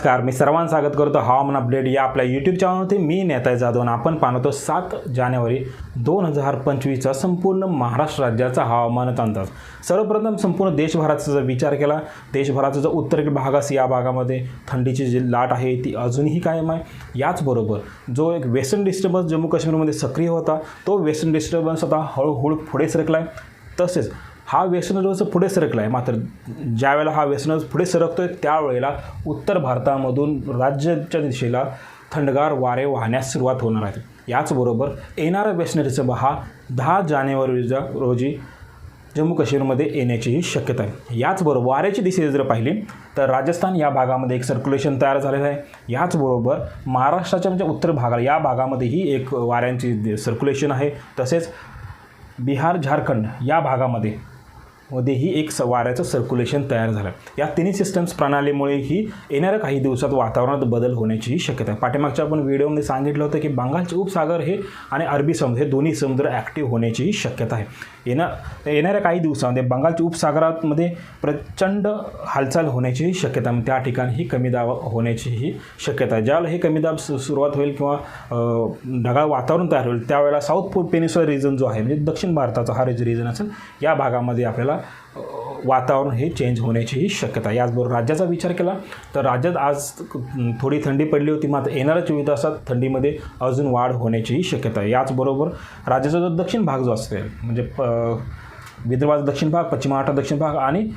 नमस्कार मी सर्वांचं स्वागत करतो हवामान अपडेट या आपल्या यूट्यूब चॅनलवरती मी नेता जाधव आणि आपण पाहतो सात जानेवारी दोन हजार पंचवीसचा संपूर्ण महाराष्ट्र राज्याचा हवामान अंदाज सर्वप्रथम संपूर्ण देशभराचा जर विचार केला देशभराचा जो उत्तरेकडील भाग असेल या भागामध्ये थंडीची जी लाट आहे ती अजूनही कायम आहे. याचबरोबर जो एक वेस्टर्न डिस्टर्बन्स जम्मू काश्मीरमध्ये सक्रिय होता तो वेस्टर्न डिस्टर्बन्स आता हळूहळू पुढे सरकला आहे तसेच हा वेस्टर्न रोज पुढे सरकला आहे मात्र ज्यावेळेला हा वेस्टर्न पुढे सरकतो आहे त्यावेळेला उत्तर भारतामधून राज्याच्या दिशेला थंडगार वारे वाहण्यास सुरुवात होणार आहे. याचबरोबर येणारा वेस्टर्न डिसेंबर हा दहा जानेवारीच्या रोजी जम्मू काश्मीरमध्ये येण्याचीही शक्यता आहे. याचबरोबर वाऱ्याची दिशा जर पाहिली तर राजस्थान या भागामध्ये एक सर्क्युलेशन तयार झालेलं आहे. याचबरोबर महाराष्ट्राच्या म्हणजे उत्तर भागाला या भागामध्येही एक वाऱ्यांची सर्क्युलेशन आहे. तसेच बिहार झारखंड या भागामध्ये मध्येही एक स वाऱ्याचं सर्क्युलेशन तयार झालं. या तिन्ही सिस्टम्स प्रणालीमुळेही येणाऱ्या काही दिवसात वातावरणात बदल होण्याचीही शक्यता आहे. पाठीमागच्या आपण व्हिडिओमध्ये सांगितलं होतं की बंगालचे उपसागर हे आणि अरबी समुद्र हे दोन्ही समुद्र ॲक्टिव्ह होण्याचीही शक्यता आहे. येणार येणाऱ्या काही दिवसामध्ये बंगालच्या उपसागरामध्ये प्रचंड हालचाल होण्याचीही शक्यता त्या ठिकाणी ही कमी दाब होण्याचीही शक्यता आहे. ज्यावेळेला हे कमी दाब सु सुरुवात होईल किंवा ढगाळ वातावरण तयार होईल त्यावेळेला साऊथ पूर्व पेनिसुला रिजन जो आहे म्हणजे दक्षिण भारताचा हा रिजन असेल या भागामध्ये आपल्याला वातावरण हे चेंज होण्याचीही शक्यता आहे. याचबरोबर राज्याचा विचार केला तर राज्यात आज थोडी थंडी पडली होती मात्र येणाऱ्या चोवीस तासात थंडीमध्ये अजून वाढ होण्याचीही शक्यता आहे. याचबरोबर राज्याचा जो दक्षिण भाग जो असेल म्हणजे प विदर्भाचा दक्षिण भाग पश्चिम महाराष्ट्र दक्षिण भाग आणि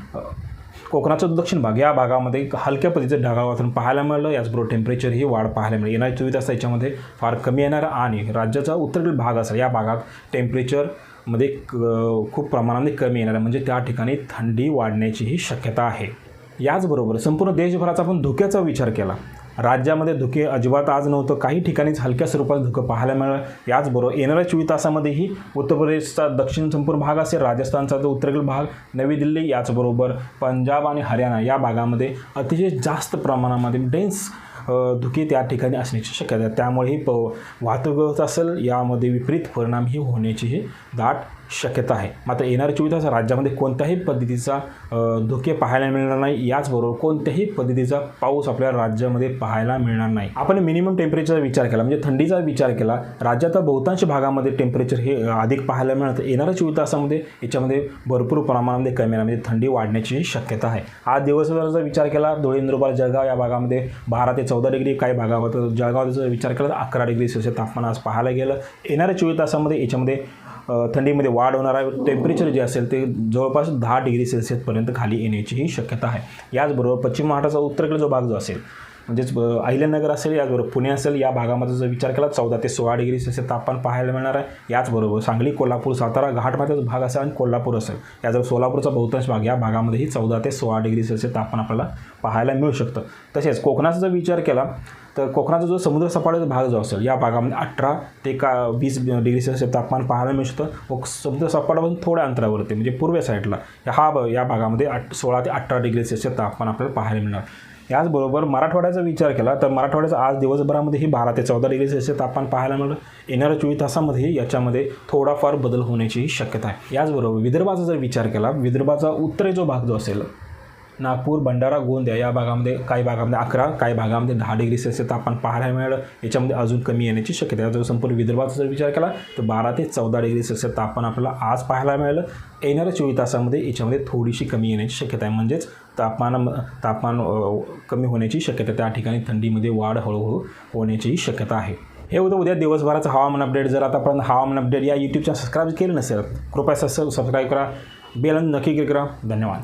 कोकणाचा दक्षिण भाग या भागामध्ये हलक्या पद्धतीचं ढगाळ वातावरण पाहायला मिळालं. याचबरोबर टेम्परेचरही वाढ पाहायला मिळेल. येणाऱ्या चोवीस तास याच्यामध्ये फार कमी येणार आणि राज्याचा उत्तरेकडील भाग असेल या भागात टेम्परेचर क- खूप प्रमाणामध्ये कमी येणार आहे. म्हणजे त्या ठिकाणी थंडी वाढण्याचीही शक्यता आहे. याचबरोबर संपूर्ण देशभराचा आपण धुक्याचा विचार केला. राज्यामध्ये धुके अजिबात आज नव्हतं. काही ठिकाणीच हलक्या स्वरूपात धुकं पाहायला मिळालं. याचबरोबर येणाऱ्या चोवीस तासामध्येही उत्तर प्रदेशचा दक्षिण संपूर्ण भाग असेल राजस्थानचा जो उत्तरेकडील भाग नवी दिल्ली याचबरोबर पंजाब आणि हरियाणा या भागामध्ये अतिशय जास्त प्रमाणामध्ये डेन्स धुके त्या ठिकाणी असण्याची शक्यता आहे. त्यामुळे ही प वाहतूक व्यवस्था असेल यामध्ये विपरीत परिणामही होण्याचीही दाट शक्यता आहे. मात्र येणाऱ्या चोवीस तास राज्यामध्ये कोणत्याही पद्धतीचा धोके पाहायला मिळणार नाही. याचबरोबर कोणत्याही पद्धतीचा पाऊस आपल्या राज्यामध्ये पाहायला मिळणार नाही. आपण मिनिमम टेम्परेचरचा विचार केला म्हणजे थंडीचा विचार केला राज्याच्या बहुतांश भागामध्ये टेम्परेचर हे अधिक पाहायला मिळतं येणाऱ्या चोवीस तासामध्ये याच्यामध्ये भरपूर प्रमाणामध्ये कमी येणार म्हणजे थंडी वाढण्याची शक्यता आहे. आज दिवसभराचा विचार केला धुळे नंदुरबार जळगाव या भागामध्ये बारा ते चौदा डिग्री काही भागामध्ये जळगावचा विचार केला तर अकरा डिग्री सेल्सिअस तापमान आज पाहायला गेलं. येणाऱ्या चोवीस तासामध्ये याच्यामध्ये थंडीमध्ये वाढ होणार आहे. टेम्परेचर जे असेल ते जवळपास दहा डिग्री सेल्सिअसपर्यंत खाली येण्याचीही शक्यता आहे. याचबरोबर पश्चिम महाराष्ट्राचा उत्तरेकडे जो भाग जो असेल म्हणजेच अहिल्यानगर असेल याचबरोबर पुणे असेल या भागामध्ये जर विचार केला चौदा ते सोळा डिग्री सेल्सिअस तापमान पाहायला मिळणार आहे. याचबरोबर सांगली कोल्हापूर सातारा घाटमाथ्याचा भाग असेल आणि कोल्हापूर असेल याचबरोबर सोलापूरचा बहुतांश भाग या भागामध्येही चौदा ते सोळा डिग्री सेल्सिअस तापमान आपल्याला पाहायला मिळू शकतं. तसेच कोकणाचा जर विचार केला तर कोकणाचा जो समुद्र सपाटीचा भाग जो असेल या भागामध्ये अठरा ते का वीस डिग्री सेल्सिअस तापमान पाहायला मिळू शकतं. व समुद्र सपाटापासून थोड्या अंतरावरती म्हणजे पूर्व साईडला हा ब- या भागामध्ये आठ सोळा ते अठरा डिग्री सेल्सिअस तापमान आपल्याला पाहायला मिळणार. याचबरोबर मराठवाड्याचा विचार केला तर मराठवाड्याचा आज दिवसभरामध्येही बारा ते चौदा डिग्री सेल्सिअस तापमान पाहायला मिळलं. येणाऱ्या चोवीस तासामध्ये याच्यामध्ये थोडाफार बदल होण्याची शक्यता आहे. याचबरोबर विदर्भाचा जर विचार केला विदर्भाचा उत्तरे जो भाग जो असेल नागपूर भंडारा गोंदिया या भागामध्ये काही भागामध्ये अकरा काही भागामध्ये दहा डिग्री सेल्सिअस तापमान पाहायला मिळालं. याच्यामध्ये अजून कमी येण्याची शक्यता आहे. जर संपूर्ण विदर्भाचा जर विचार केला तर बारा ते चौदा डिग्री सेल्सिअस तापमान आपल्याला आज पाहायला मिळालं. येणाऱ्या चोवीस तासामध्ये याच्यामध्ये थोडीशी कमी येण्याची शक्यता आहे. म्हणजेच तापमान तापमान कमी होण्याची शक्यता आहे. त्या ठिकाणी थंडीमध्ये वाढ हळूहळू होण्याचीही शक्यता आहे. हे होतं उद्या दिवसभराचं हवामान अपडेट. जर आतापर्यंत हवामान अपडेट या यूट्यूबच्या सबस्क्राईब केलं नसेल कृपया सबस्क्राईब करा. बेल नक्की क्लिक करा. धन्यवाद.